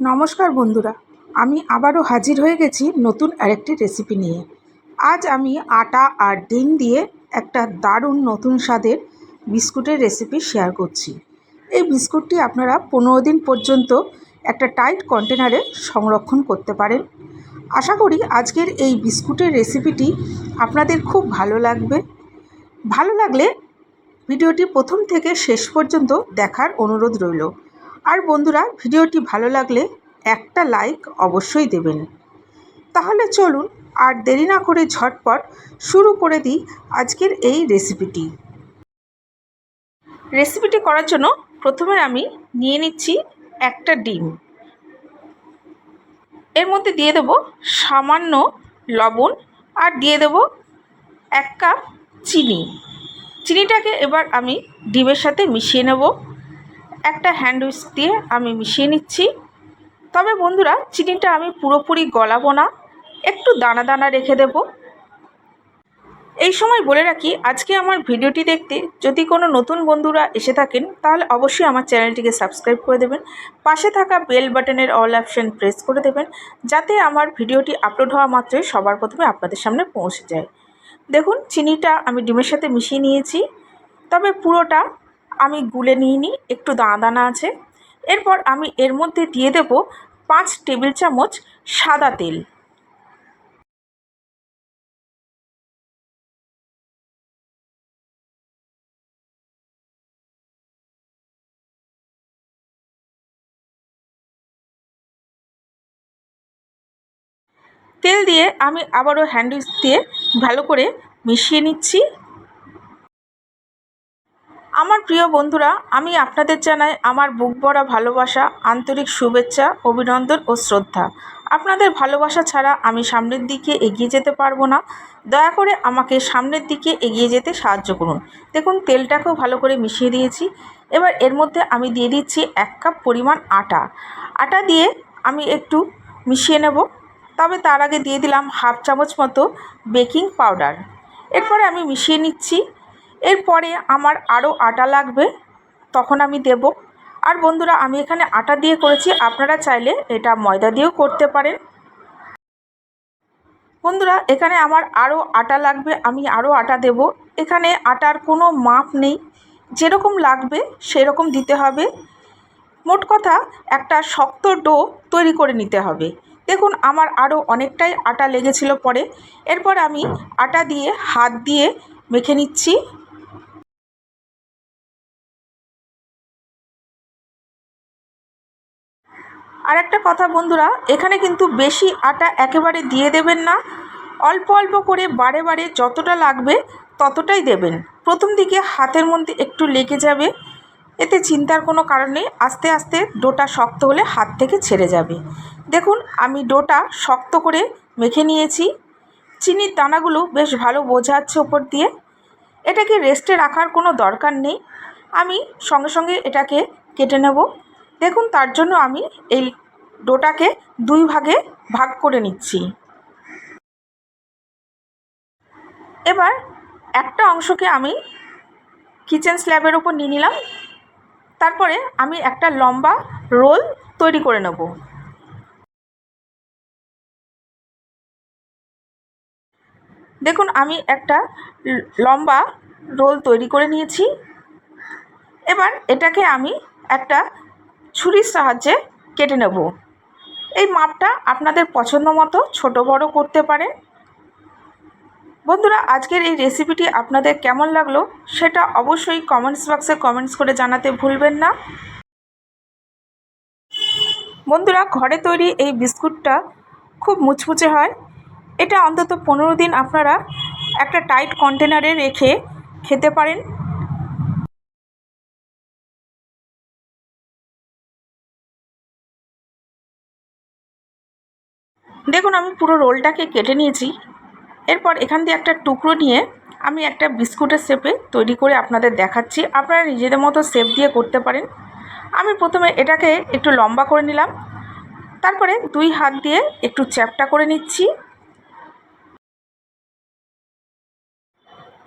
নমস্কার বন্ধুরা, আমি আবারও হাজির হয়ে গেছি নতুন আরেকটি রেসিপি নিয়ে। আজ আমি আটা আর ডিম দিয়ে একটা দারুণ নতুন স্বাদের বিস্কুটের রেসিপি শেয়ার করছি। এই বিস্কুটটি আপনারা পনেরো দিন পর্যন্ত একটা টাইট কন্টেনারে সংরক্ষণ করতে পারেন। আশা করি আজকের এই বিস্কুটের রেসিপিটি আপনাদের খুব ভালো লাগবে। ভালো লাগলে ভিডিওটি প্রথম থেকে শেষ পর্যন্ত দেখার অনুরোধ রইল। আর বন্ধুরা, ভিডিওটি ভালো লাগলে একটা লাইক অবশ্যই দেবেন। তাহলে চলুন আর দেরি না করে ঝটপট শুরু করে দিই আজকের এই রেসিপিটি। রেসিপিটি করার জন্য প্রথমে আমি নিয়ে নিচ্ছি একটা ডিম। এর মধ্যে দিয়ে দেব সামান্য লবণ আর দিয়ে দেব এক কাপ চিনি। চিনিটাকে এবার আমি ডিমের সাথে মিশিয়ে নেব। একটা হ্যান্ড উইস্ক দিয়ে আমি মিশিয়ে নিচ্ছি। তবে বন্ধুরা, চিনিটা আমি পুরোপুরি গলাবো না, একটু দানা দানা রেখে দেব। এই সময় বলে রাখি, আজকে আমার ভিডিওটি দেখতে যদি কোনো নতুন বন্ধুরা এসে থাকেন, তাহলে অবশ্যই আমার চ্যানেলটিকে সাবস্ক্রাইব করে দেবেন। পাশে থাকা বেল বাটনের অল অপশান প্রেস করে দেবেন, যাতে আমার ভিডিওটি আপলোড হওয়া মাত্রই সবার প্রথমে আপনাদের সামনে পৌঁছে যায়। দেখুন, চিনিটা আমি ডিমের সাথে মিশিয়ে নিয়েছি, তবে পুরোটা আমি গুলে নিইনি, একটু দানা দানা আছে। এরপর আমি এর মধ্যে দিয়ে দেব পাঁচ টেবিল চামচ সাদা তেল। তেল দিয়ে আমি আবারও হ্যান্ডউইচ দিয়ে ভালো করে মিশিয়ে নিচ্ছি। আমার প্রিয় বন্ধুরা, আমি আপনাদের জানাই আমার বুক ভরা ভালোবাসা, আন্তরিক শুভেচ্ছা, অভিনন্দন ও শ্রদ্ধা। আপনাদের ভালোবাসা ছাড়া আমি সামনের দিকে এগিয়ে যেতে পারব না। দয়া করে আমাকে সামনের দিকে এগিয়ে যেতে সাহায্য করুন। দেখুন, তেলটাকেও ভালো করে মিশিয়ে দিয়েছি। এবার এর মধ্যে আমি দিয়ে দিচ্ছি এক কাপ পরিমাণ আটা। আটা দিয়ে আমি একটু মিশিয়ে নেব। তবে তার আগে দিয়ে দিলাম হাফ চামচ মতো বেকিং পাউডার। এরপরে আমি মিশিয়ে নিচ্ছি এরপরে আমার আরও আটা লাগবে, তখন আমি দেব। আর বন্ধুরা, আমি এখানে আটা দিয়ে করেছি, আপনারা চাইলে এটা ময়দা দিয়েও করতে পারেন। বন্ধুরা, এখানে আমার আরও আটা লাগবে, আমি আরও আটা দেব। এখানে আটার কোনো মাপ নেই, যেরকম লাগবে সেরকম দিতে হবে। মোট কথা, একটা শক্ত ডো তৈরি করে নিতে হবে। দেখুন, আমার আরও অনেকটাই আটা লেগেছিল পরে। এরপর আমি আটা দিয়ে হাত দিয়ে মেখে নিচ্ছি। আর একটা কথা বন্ধুরা, এখানে কিন্তু বেশি আটা একেবারে দিয়ে দেবেন না। অল্প অল্প করে বারে বারে যতটা লাগবে ততটাই দেবেন। প্রথম দিকে হাতের মধ্যে একটু লেগে যাবে। এতে চিন্তার কোনো কারণ নেই, আস্তে আস্তে ডোটা শক্ত হলে হাত থেকে ছেড়ে যাবে। দেখুন, আমি ডোটা শক্ত করে মেখে নিয়েছি। চিনির দানাগুলো বেশ ভালো বোঝাচ্ছে ওপর দিয়ে। এটাকে রেস্টে রাখার কোনো দরকার নেই। আমি সঙ্গে সঙ্গে এটাকে কেটে নেব। দেখুন, তার জন্য আমি এই ডোটাকে দুই ভাগে ভাগ করে নিচ্ছি। এবার একটা অংশকে আমি কিচেন স্ল্যাবের ওপর নিয়ে নিলাম। তারপরে আমি একটা লম্বা রোল তৈরি করে নেব। দেখুন, আমি একটা লম্বা রোল তৈরি করে নিয়েছি। এবার এটাকে আমি একটা ছুরির সাহায্যে কেটে নেব। এই মাপটা আপনাদের পছন্দ মতো ছোটো বড় করতে পারেন। বন্ধুরা, আজকের এই রেসিপিটি আপনাদের কেমন লাগল সেটা অবশ্যই কমেন্টস বক্সে কমেন্টস করে জানাতে ভুলবেন না। বন্ধুরা, ঘরে তৈরি এই বিস্কুটটা খুব মুচমুচে হয়। এটা অন্তত পনেরো দিন আপনারা একটা টাইট কন্টেনারে রেখে খেতে পারেন। দেখুন, আমি পুরো রোলটাকে কেটে নিয়েছি। এরপর এখান দিয়ে একটা টুকরো নিয়ে আমি একটা বিস্কুটের শেপে তৈরি করে আপনাদের দেখাচ্ছি। আপনারা নিজেদের মতো শেপ দিয়ে করতে পারেন। আমি প্রথমে এটাকে একটু লম্বা করে নিলাম। তারপরে দুই হাত দিয়ে একটু চ্যাপটা করে নিচ্ছি।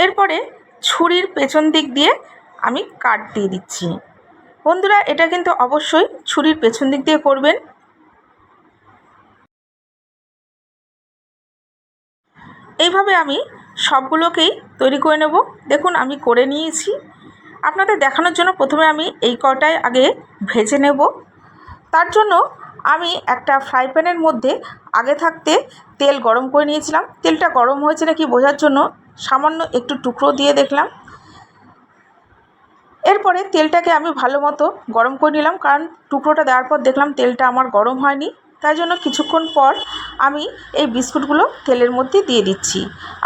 এরপরে ছুরির পেছন দিক দিয়ে আমি কাট দিয়ে দিচ্ছি। বন্ধুরা, এটা কিন্তু অবশ্যই ছুরির পেছন দিক দিয়ে করবেন। এইভাবে আমি সবগুলোকেই তৈরি করে নেব। দেখুন, আমি করে নিয়েছি। আপনাদের দেখানোর জন্য প্রথমে আমি এই কটায় আগে ভেজে নেব। তার জন্য আমি একটা ফ্রাই প্যানের মধ্যে আগে থাকতে তেল গরম করে নিয়েছিলাম। তেলটা গরম হয়েছে নাকি বোঝার জন্য সামান্য একটু টুকরো দিয়ে দেখলাম। এরপরে তেলটাকে আমি ভালো মতো গরম করে নিলাম। কারণ টুকরোটা দেওয়ার পর দেখলাম তেলটা আমার গরম হয়নি। তাই জন্য কিছুক্ষণ পর আমি এই বিস্কুটগুলো তেলের মধ্যে দিয়ে দিচ্ছি।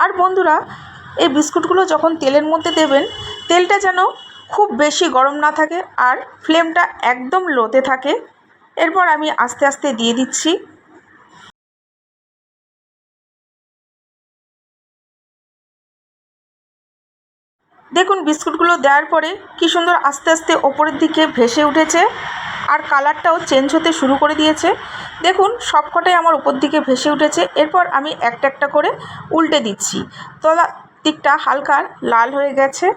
আর বন্ধুরা, এই বিস্কুটগুলো যখন তেলের মধ্যে দেবেন, তেলটা যেন খুব বেশি গরম না থাকে আর ফ্লেমটা একদম লোতে থাকে। এরপর আমি আস্তে আস্তে দিয়ে দিচ্ছি। দেখুন, বিস্কুটগুলো দেওয়ার পরে কি সুন্দর আস্তে আস্তে ওপরের দিকে ভেসে উঠেছে। আর কালারটাও চেঞ্জ হতে শুরু করে দিয়েছে। দেখুন, সবকটাই আমার উপর দিকে ভেসে উঠেছে। এরপর আমি একটা একটা করে উল্টে দিচ্ছি। তলা দিকটা হালকা লাল হয়ে গেছে।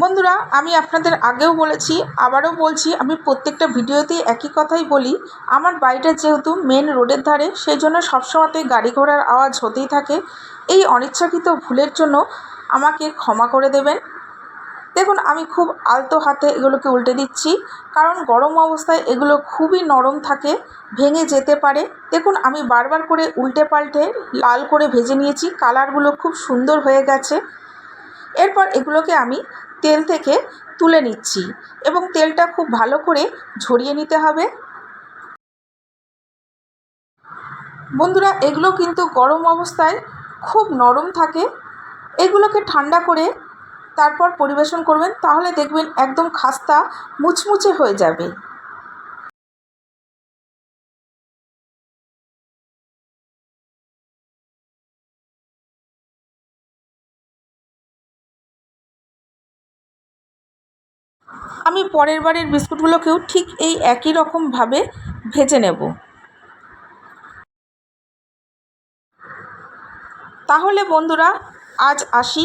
বন্ধুরা, আমি আপনাদের আগেও বলেছি, আবারও বলছি, আমি প্রত্যেকটা ভিডিওতেই একই কথাই বলি। আমার বাড়িটা যেহেতু মেন রোডের ধারে সেই জন্য সবসময়তেই গাড়ি ঘোড়ার আওয়াজ হতেই থাকে। এই অনিচ্ছাকৃত ভুলের জন্য আমাকে ক্ষমা করে দেবেন। দেখুন, আমি খুব আলতো হাতে এগুলোকে উল্টে দিচ্ছি। কারণ গরম অবস্থায় এগুলো খুবই নরম থাকে, ভেঙে যেতে পারে। দেখুন, আমি বারবার করে উল্টে পাল্টে লাল করে ভেজে নিয়েছি। কালারগুলো খুব সুন্দর হয়ে গেছে। এরপর এগুলোকে আমি তেল থেকে তুলে নিচ্ছি এবং তেলটা খুব ভালো করে ঝরিয়ে নিতে হবে। বন্ধুরা, এগুলো কিন্তু গরম অবস্থায় খুব নরম থাকে। এগুলোকে ঠান্ডা করে তারপর পরিবেশন করবেন, তাহলে দেখবেন একদম খাস্তা মুচমুচে হয়ে যাবে। আমি পরের বারের বিস্কুটগুলোকেও ঠিক এই একই রকমভাবে ভেজে নেব। তাহলে বন্ধুরা, আজ আসি।